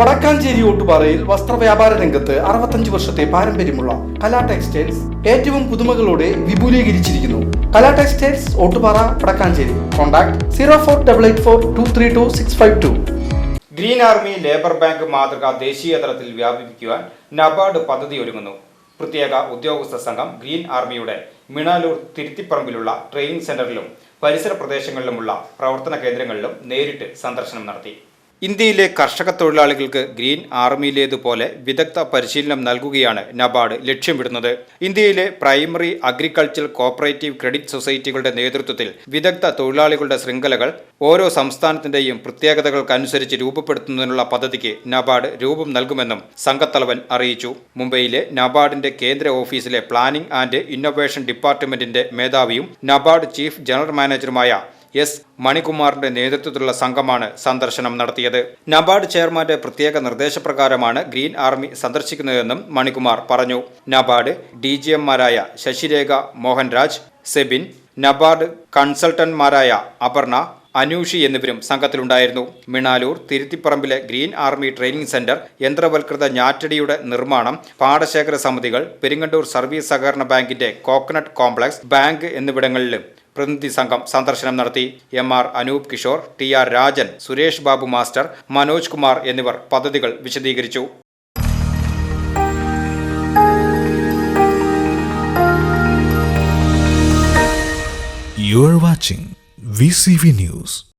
വടക്കാഞ്ചേരി ഓട്ടുപാറയിൽ വസ്ത്രവ്യാപാര രംഗത്ത് അറുപത്തഞ്ച് വർഷത്തെ പാരമ്പര്യമുള്ള കലാ ടെക്സ്റ്റൈൽസ് ഏറ്റവും പുതുമകളോടെ വിപുലീകരിച്ചിരിക്കുന്നു. Kala textiles Ottupara Vadakkanchery. Contact zero four double eight four two three two six five two. Green army labour bank മാതൃക ദേശീയ തലത്തിൽ വ്യാപിപ്പിക്കുവാൻ നബാർഡ് പദ്ധതി ഒരുങ്ങുന്നു. പ്രത്യേക ഉദ്യോഗസ്ഥ സംഘം ഗ്രീൻ ആർമിയുടെ മിണാലൂർ തിരുത്തിപ്പറമ്പിലുള്ള ട്രെയിനിങ് സെന്ററിലും പരിസര പ്രദേശങ്ങളിലുമുള്ള പ്രവർത്തന കേന്ദ്രങ്ങളിലും നേരിട്ട് സന്ദർശനം നടത്തി. ഇന്ത്യയിലെ കർഷക തൊഴിലാളികൾക്ക് ഗ്രീൻ ആർമിയിലേതുപോലെ വിദഗ്ധ പരിശീലനം നൽകുകയാണ് നബാർഡ് ലക്ഷ്യമിടുന്നത്. ഇന്ത്യയിലെ പ്രൈമറി അഗ്രികൾച്ചർ കോപ്പറേറ്റീവ് ക്രെഡിറ്റ് സൊസൈറ്റികളുടെ നേതൃത്വത്തിൽ വിദഗ്ധ തൊഴിലാളികളുടെ ശൃംഖലകൾ ഓരോ സംസ്ഥാനത്തിന്റെയും പ്രത്യേകതകൾക്കനുസരിച്ച് രൂപപ്പെടുത്തുന്നതിനുള്ള പദ്ധതിക്ക് നബാർഡ് രൂപം നൽകുമെന്നും സംഘത്തലവൻ അറിയിച്ചു. മുംബൈയിലെ നബാർഡിന്റെ കേന്ദ്ര ഓഫീസിലെ പ്ലാനിംഗ് ആൻഡ് ഇന്നൊവേഷൻ ഡിപ്പാർട്ട്മെന്റിന്റെ മേധാവിയും നബാർഡ് ചീഫ് ജനറൽ മാനേജറുമായ എസ് മണികുമാറിന്റെ നേതൃത്വത്തിലുള്ള സംഘമാണ് സന്ദർശനം നടത്തിയത്. നബാർഡ് ചെയർമാന്റെ പ്രത്യേക നിർദ്ദേശപ്രകാരമാണ് ഗ്രീൻ ആർമി സന്ദർശിക്കുന്നതെന്നും മണികുമാർ പറഞ്ഞു. നബാർഡ് ഡി ജി എംമാരായ ശശിരേഖ മോഹൻരാജ് സെബിൻ നബാർഡ് കൺസൾട്ടന്റ്മാരായ അപർണ അനൂഷി എന്നിവരും സംഘത്തിലുണ്ടായിരുന്നു. മിണാലൂർ തിരുത്തിപ്പറമ്പിലെ ഗ്രീൻ ആർമി ട്രെയിനിംഗ് സെന്റർ യന്ത്രവൽകൃത ഞാറ്റടിയുടെ നിർമ്മാണം പാടശേഖര സമിതികൾ പെരിങ്ങണ്ടൂർ സർവീസ് സഹകരണ ബാങ്കിന്റെ കോക്കനട്ട് കോംപ്ലക്സ് ബാങ്ക് എന്നിവിടങ്ങളിലും പ്രതിനിധി സംഘം സന്ദർശനം നടത്തി M R Anoop Kishore T R Rajan Suresh Babu master Manoj Kumar എന്നിവർ പദ്ധതികൾ വിശദീകരിച്ചു You watching VCV News.